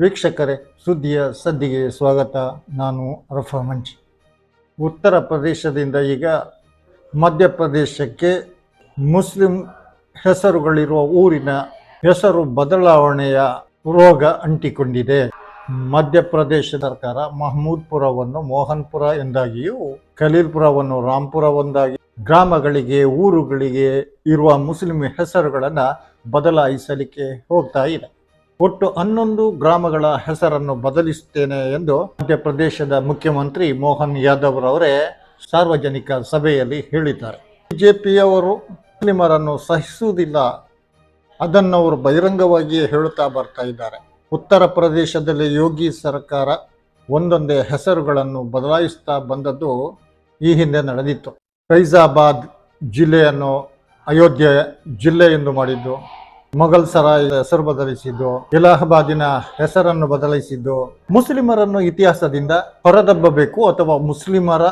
ವೀಕ್ಷಕರೇ, ಸುದ್ದಿಯ ಸದ್ದಿಗೆ ಸ್ವಾಗತ. ನಾನು ರಫಾ ಮಂಜಿ ಉತ್ತರ ಪ್ರದೇಶದಿಂದ ಈಗ ಮಧ್ಯಪ್ರದೇಶಕ್ಕೆ ಮುಸ್ಲಿಂ ಹೆಸರುಗಳಿರುವ ಊರಿನ ಹೆಸರು ಬದಲಾವಣೆಯ ರೋಗ ಅಂಟಿಕೊಂಡಿದೆ. ಮಧ್ಯಪ್ರದೇಶ ಸರ್ಕಾರ ಮಹಮೂದ್ಪುರವನ್ನು, ಮೋಹನ್ಪುರ ಎಂದಾಗಿಯೂ, ಖಲೀಲ್ಪುರವನ್ನು ರಾಂಪುರ ಒಂದಾಗಿ, ಗ್ರಾಮಗಳಿಗೆ, ಊರುಗಳಿಗೆ ಇರುವ ಮುಸ್ಲಿಂ ಹೆಸರುಗಳನ್ನು ಬದಲಾಯಿಸಲಿಕ್ಕೆ ಹೋಗ್ತಾ ಇದೆ. ಒಟ್ಟು ಹನ್ನೊಂದು ಗ್ರಾಮಗಳ ಹೆಸರನ್ನು ಬದಲಿಸುತ್ತೇನೆ ಎಂದು ಮಧ್ಯಪ್ರದೇಶದ ಮುಖ್ಯಮಂತ್ರಿ ಮೋಹನ್ ಯಾದವ್ ಅವರೇ ಸಾರ್ವಜನಿಕ ಸಭೆಯಲ್ಲಿ ಹೇಳಿದ್ದಾರೆ. ಬಿಜೆಪಿಯವರು ಮುಸ್ಲಿಮರನ್ನು ಸಹಿಸುವುದಿಲ್ಲ. ಅದನ್ನು ಅವರು ಬಹಿರಂಗವಾಗಿಯೇ ಹೇಳುತ್ತಾ ಬರ್ತಾ ಇದ್ದಾರೆ. ಉತ್ತರ ಪ್ರದೇಶದಲ್ಲಿ ಯೋಗಿ ಸರ್ಕಾರ ಒಂದೊಂದೇ ಹೆಸರುಗಳನ್ನು ಬದಲಾಯಿಸ್ತಾ ಬಂದದ್ದು ಈ ಹಿಂದೆ ನಡೆದಿತ್ತು. ಫೈಜಾಬಾದ್ ಜಿಲ್ಲೆಯನ್ನು ಅಯೋಧ್ಯೆ ಜಿಲ್ಲೆ ಎಂದು ಮಾಡಿದ್ದು. ಮೊಘಲ್ ಸರಾಯ್ ಹೆಸರು ಬದಲಿಸಿದ್ದು, ಇಲಾಹಾಬಾದಿನ ಹೆಸರನ್ನು ಬದಲಿಸಿದ್ದು, ಮುಸ್ಲಿಮರನ್ನು ಇತಿಹಾಸದಿಂದ ಹೊರದಬ್ಬಬೇಕು ಅಥವಾ ಮುಸ್ಲಿಮರ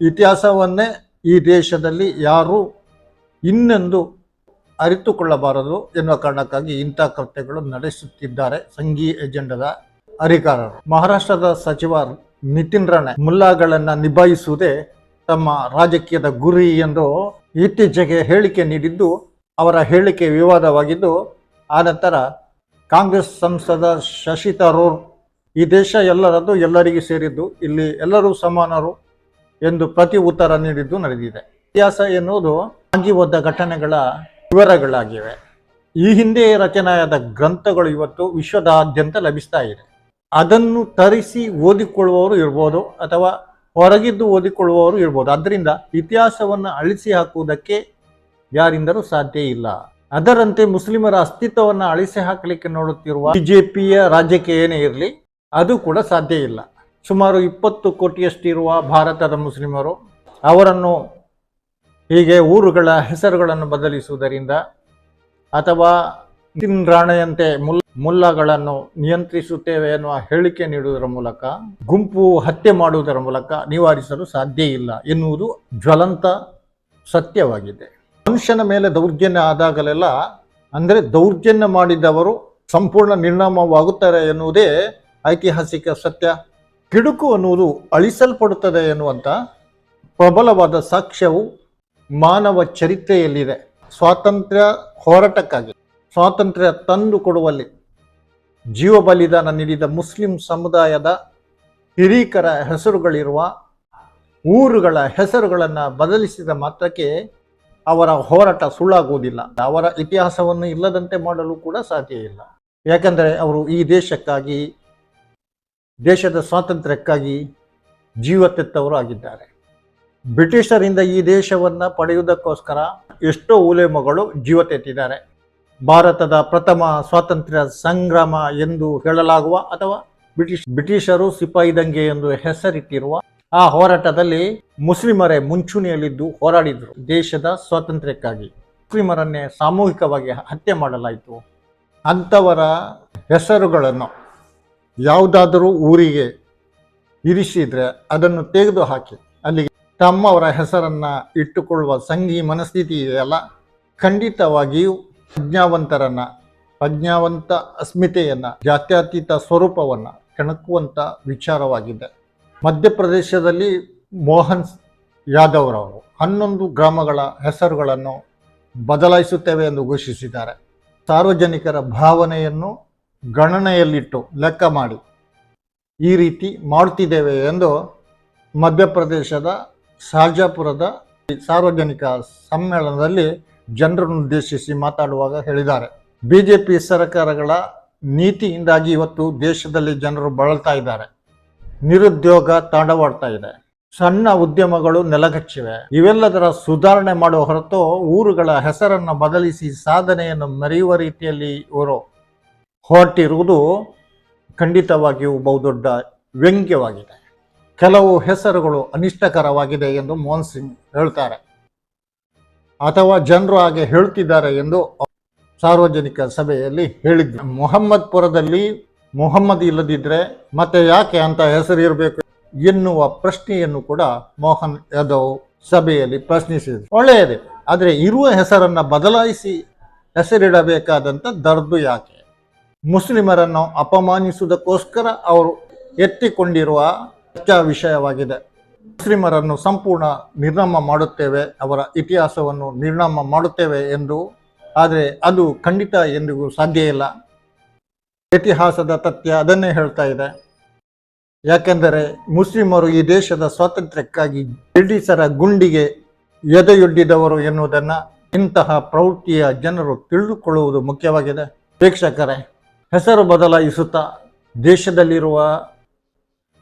ಇತಿಹಾಸವನ್ನೇ ಈ ದೇಶದಲ್ಲಿ ಯಾರು ಇನ್ನೆಂದು ಅರಿತುಕೊಳ್ಳಬಾರದು ಎನ್ನುವ ಕಾರಣಕ್ಕಾಗಿ ಇಂಥ ಕೃತ್ಯಗಳು ನಡೆಸುತ್ತಿದ್ದಾರೆ ಸಂಘಿ ಎಜೆಂಡದ ಅಧಿಕಾರರು. ಮಹಾರಾಷ್ಟ್ರದ ಸಚಿವ ನಿತಿನ್ ರಾಣೆ ಮುಲ್ಲಾಗಳನ್ನ ನಿಭಾಯಿಸುವುದೇ ತಮ್ಮ ರಾಜಕೀಯದ ಗುರಿ ಎಂದು ಇತ್ತೀಚೆಗೆ ಹೇಳಿಕೆ ನೀಡಿದ್ದು ಅವರ ಹೇಳಿಕೆ ವಿವಾದವಾಗಿದ್ದು ಆನಂತರ ಕಾಂಗ್ರೆಸ್ ಸಂಸದ ಶಶಿ ತರೂರ್ ಈ ದೇಶ ಎಲ್ಲರದ್ದು ಎಲ್ಲರಿಗೂ ಸೇರಿದ್ದು, ಇಲ್ಲಿ ಎಲ್ಲರೂ ಸಮಾನರು ಎಂದು ಪ್ರತಿ ಉತ್ತರ ನೀಡಿದ್ದು ನಡೆದಿದೆ. ಇತಿಹಾಸ ಎನ್ನುವುದು ಆಗಿ ಹೋದ ಘಟನೆಗಳ ವಿವರಗಳಾಗಿವೆ. ಈ ಹಿಂದೆ ರಚನೆಯಾದ ಗ್ರಂಥಗಳು ಇವತ್ತು ವಿಶ್ವದಾದ್ಯಂತ ಲಭಿಸ್ತಾ ಇದೆ. ಅದನ್ನು ತರಿಸಿ ಓದಿಕೊಳ್ಳುವವರು ಇರ್ಬೋದು ಅಥವಾ ಹೊರಗಿದ್ದು ಓದಿಕೊಳ್ಳುವವರು ಇರ್ಬೋದು. ಅದರಿಂದ ಇತಿಹಾಸವನ್ನು ಅಳಿಸಿ ಹಾಕುವುದಕ್ಕೆ ಯಾರಿಂದಲೂ ಸಾಧ್ಯ ಇಲ್ಲ. ಅದರಂತೆ ಮುಸ್ಲಿಮರ ಅಸ್ತಿತ್ವವನ್ನು ಅಳಿಸಿ ಹಾಕಲಿಕ್ಕೆ ನೋಡುತ್ತಿರುವ ಬಿಜೆಪಿಯ ರಾಜ್ಯಕ್ಕೆ ಏನೇ ಇರಲಿ, ಅದು ಕೂಡ ಸಾಧ್ಯ ಇಲ್ಲ. ಸುಮಾರು ಇಪ್ಪತ್ತು ಕೋಟಿಯಷ್ಟಿರುವ ಭಾರತದ ಮುಸ್ಲಿಮರು ಅವರನ್ನು ಹೀಗೆ ಊರುಗಳ ಹೆಸರುಗಳನ್ನು ಬದಲಿಸುವುದರಿಂದ ಅಥವಾ ರಾಣೆಯಂತೆ ಮುಲ್, ಮುಲ್ಲಗಳನ್ನು ನಿಯಂತ್ರಿಸುತ್ತೇವೆ ಎನ್ನುವ ಹೇಳಿಕೆ ನೀಡುವುದರ ಮೂಲಕ, ಗುಂಪು ಹತ್ಯೆ ಮಾಡುವುದರ ಮೂಲಕ ನಿವಾರಿಸಲು ಸಾಧ್ಯ ಇಲ್ಲ ಎನ್ನುವುದು ಜ್ವಲಂತ ಸತ್ಯವಾಗಿದೆ. ಮನುಷ್ಯನ ಮೇಲೆ ದೌರ್ಜನ್ಯ ಆದಾಗಲೆಲ್ಲ ಅಂದರೆ ದೌರ್ಜನ್ಯ ಮಾಡಿದವರು ಸಂಪೂರ್ಣ ನಿರ್ನಾಮವಾಗುತ್ತಾರೆ ಎನ್ನುವುದೇ ಐತಿಹಾಸಿಕ ಸತ್ಯ. ಕಿಡುಕು ಅನ್ನುವುದು ಅಳಿಸಲ್ಪಡುತ್ತದೆ ಎನ್ನುವಂಥ ಪ್ರಬಲವಾದ ಸಾಕ್ಷ್ಯವು ಮಾನವ ಚರಿತ್ರೆಯಲ್ಲಿದೆ. ಸ್ವಾತಂತ್ರ್ಯ ಹೋರಾಟಕ್ಕಾಗಿ, ಸ್ವಾತಂತ್ರ್ಯ ತಂದು ಕೊಡುವಲ್ಲಿ. ಜೀವ ಬಲಿದಾನ ನೀಡಿದ ಮುಸ್ಲಿಂ ಸಮುದಾಯದ ಹಿರೀಕರ ಹೆಸರುಗಳಿರುವ ಊರುಗಳ ಹೆಸರುಗಳನ್ನು ಬದಲಿಸಿದ ಮಾತ್ರಕ್ಕೆ ಅವರ ಹೋರಾಟ ಸುಳ್ಳಾಗುವುದಿಲ್ಲ ಅವರ ಇತಿಹಾಸವನ್ನು ಇಲ್ಲದಂತೆ ಮಾಡಲು ಕೂಡ ಸಾಧ್ಯ ಇಲ್ಲ. ಯಾಕಂದರೆ ಅವರು ಈ ದೇಶಕ್ಕಾಗಿ, ದೇಶದ ಸ್ವಾತಂತ್ರ್ಯಕ್ಕಾಗಿ ಜೀವ ತೆತ್ತವರು ಆಗಿದ್ದಾರೆ. ಬ್ರಿಟಿಷರಿಂದ ಈ ದೇಶವನ್ನು ಪಡೆಯುವುದಕ್ಕೋಸ್ಕರ ಎಷ್ಟೋ ಉಲೇಮಗಳು ಜೀವ ತೆತ್ತಿದ್ದಾರೆ. ಭಾರತದ ಪ್ರಥಮ ಸ್ವಾತಂತ್ರ್ಯ ಸಂಗ್ರಾಮ ಎಂದು ಹೇಳಲಾಗುವ ಅಥವಾ ಬ್ರಿಟಿಷ್, ಬ್ರಿಟಿಷರು ಸಿಪಾಯಿ ದಂಗೆ ಎಂದು ಹೆಸರಿಟ್ಟಿರುವ ಆ ಹೋರಾಟದಲ್ಲಿ ಮುಸ್ಲಿಮರೇ ಮುಂಚೂಣಿಯಲ್ಲಿದ್ದು ಹೋರಾಡಿದರು ದೇಶದ ಸ್ವಾತಂತ್ರ್ಯಕ್ಕಾಗಿ. ಮುಸ್ಲಿಮರನ್ನೇ ಸಾಮೂಹಿಕವಾಗಿ ಹತ್ಯೆ ಮಾಡಲಾಯಿತು. ಅಂಥವರ ಹೆಸರುಗಳನ್ನು ಯಾವುದಾದರೂ ಊರಿಗೆ ಇರಿಸಿದ್ರೆ ಅದನ್ನು ತೆಗೆದು ಹಾಕಿ ಅಲ್ಲಿಗೆ ತಮ್ಮವರ ಹೆಸರನ್ನು ಇಟ್ಟುಕೊಳ್ಳುವ ಸಂಘಿ ಮನಸ್ಥಿತಿ ಇದೆಯಲ್ಲ ಖಂಡಿತವಾಗಿಯೂ ಪ್ರಜ್ಞಾವಂತರನ್ನ ಪ್ರಜ್ಞಾವಂತ ಅಸ್ಮಿತೆಯನ್ನು, ಜಾತ್ಯತೀತ ಸ್ವರೂಪವನ್ನು ಕೆಣಕುವಂಥ ವಿಚಾರವಾಗಿದೆ. ಮಧ್ಯಪ್ರದೇಶದಲ್ಲಿ ಮೋಹನ್ ಯಾದವ್ರವರು ಹನ್ನೊಂದು ಗ್ರಾಮಗಳ ಹೆಸರುಗಳನ್ನು ಬದಲಾಯಿಸುತ್ತೇವೆ ಎಂದು ಘೋಷಿಸಿದ್ದಾರೆ. ಸಾರ್ವಜನಿಕರ ಭಾವನೆಯನ್ನು ಗಣನೆಯಲ್ಲಿಟ್ಟು ಲೆಕ್ಕ ಮಾಡಿ ಈ ರೀತಿ ಮಾಡುತ್ತಿದ್ದೇವೆ ಎಂದು ಮಧ್ಯಪ್ರದೇಶದ ಶಾಜಾಪುರದ ಸಾರ್ವಜನಿಕ ಸಮ್ಮೇಳನದಲ್ಲಿ ಜನರನ್ನು ಉದ್ದೇಶಿಸಿ ಮಾತಾಡುವಾಗ ಹೇಳಿದ್ದಾರೆ. ಬಿಜೆಪಿ ಸರ್ಕಾರಗಳ ನೀತಿಯಿಂದಾಗಿ ಇವತ್ತು ದೇಶದಲ್ಲಿ ಜನರು ಬಳಲ್ತಾ ಇದ್ದಾರೆ. ನಿರುದ್ಯೋಗ ತಾಂಡವಾಡ್ತಾ ಇದೆ. ಸಣ್ಣ ಉದ್ಯಮಗಳು ನೆಲಗಚ್ಚಿವೆ. ಇವೆಲ್ಲದರ ಸುಧಾರಣೆ ಮಾಡುವ ಹೊರತು ಊರುಗಳ ಹೆಸರನ್ನು ಬದಲಿಸಿ ಸಾಧನೆಯನ್ನು ಮೆರೆಯುವ ರೀತಿಯಲ್ಲಿ ಇವರು ಹೊರಟಿರುವುದು ಖಂಡಿತವಾಗಿಯೂ ಬಹುದೊಡ್ಡ ವ್ಯಂಗ್ಯವಾಗಿದೆ. ಕೆಲವು ಹೆಸರುಗಳು ಅನಿಷ್ಟಕರವಾಗಿದೆ ಎಂದು ಮೋಹನ್ ಸಿಂಗ್ ಹೇಳ್ತಾರೆ. ಅಥವಾ ಜನರು ಹಾಗೆ ಹೇಳ್ತಿದ್ದಾರೆ ಎಂದು ಸಾರ್ವಜನಿಕ ಸಭೆಯಲ್ಲಿ ಹೇಳಿದ್ರು. ಮೊಹಮ್ಮದ್ಪುರದಲ್ಲಿ ಮೊಹಮ್ಮದ್ ಇಲ್ಲದಿದ್ದರೆ ಮತ್ತೆ ಯಾಕೆ ಅಂತ ಹೆಸರು ಇರಬೇಕು ಎನ್ನುವ ಪ್ರಶ್ನೆಯನ್ನು ಕೂಡ ಮೋಹನ್ ಯಾದವ್ ಸಭೆಯಲ್ಲಿ ಪ್ರಶ್ನಿಸಿದರು. ಒಳ್ಳೆಯದೇ, ಆದರೆ ಇರುವ ಹೆಸರನ್ನ ಬದಲಾಯಿಸಿ ಹೆಸರಿಡಬೇಕಾದಂಥ ದರ್ದು ಯಾಕೆ? ಮುಸ್ಲಿಮರನ್ನು ಅಪಮಾನಿಸುವುದಕ್ಕೋಸ್ಕರ ಅವರು ಎತ್ತಿಕೊಂಡಿರುವ ಚರ್ಚಾ ವಿಷಯವಾಗಿದೆ. ಮುಸ್ಲಿಮರನ್ನು ಸಂಪೂರ್ಣ ನಿರ್ನಾಮ ಮಾಡುತ್ತೇವೆ, ಅವರ ಇತಿಹಾಸವನ್ನು ನಿರ್ನಾಮ ಮಾಡುತ್ತೇವೆ ಎಂದು, ಆದರೆ ಅದು ಖಂಡಿತ ಎಂದಿಗೂ ಸಾಧ್ಯ ಇಲ್ಲ. ಇತಿಹಾಸದ ತಥ್ಯ ಅದನ್ನೇ ಹೇಳ್ತಾ ಇದೆ. ಯಾಕೆಂದರೆ ಮುಸ್ಲಿಮರು ಈ ದೇಶದ ಸ್ವಾತಂತ್ರ್ಯಕ್ಕಾಗಿ ಬ್ರಿಟಿಷರ ಗುಂಡಿಗೆ ಎದೆಯೊಡ್ಡಿದವರು ಎನ್ನುವುದನ್ನು ಇಂತಹ ಪ್ರವೃತ್ತಿಯ ಜನರು ತಿಳಿದುಕೊಳ್ಳುವುದು ಮುಖ್ಯವಾಗಿದೆ. ಪ್ರೇಕ್ಷಕರೇ ಹೆಸರು ಬದಲಾಯಿಸುತ್ತಾ ದೇಶದಲ್ಲಿರುವ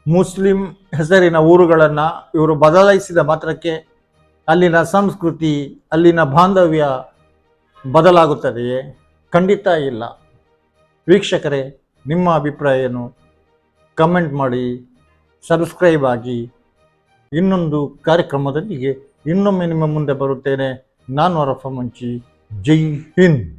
ಮುಸ್ಲಿಂ ಹೆಸರಿನ ಊರುಗಳನ್ನು ಇವರು ಬದಲಾಯಿಸಿದ ಮಾತ್ರಕ್ಕೆ ಅಲ್ಲಿನ ಸಂಸ್ಕೃತಿ, ಅಲ್ಲಿನ ಬಾಂಧವ್ಯ ಬದಲಾಗುತ್ತದೆಯೇ? ಖಂಡಿತ ಇಲ್ಲ. ವೀಕ್ಷಕರೇ, ನಿಮ್ಮ ಅಭಿಪ್ರಾಯವನ್ನು ಕಮೆಂಟ್ ಮಾಡಿ, ಸಬ್ಸ್ಕ್ರೈಬ್ ಆಗಿ. ಇನ್ನೊಂದು ಕಾರ್ಯಕ್ರಮದೊಂದಿಗೆ ಇನ್ನೊಮ್ಮೆ ನಿಮ್ಮ ಮುಂದೆ ಬರುತ್ತೇನೆ. ನಾನು ಅರಫ ಮುಂಚಿ. ಜೈ ಹಿಂದ್.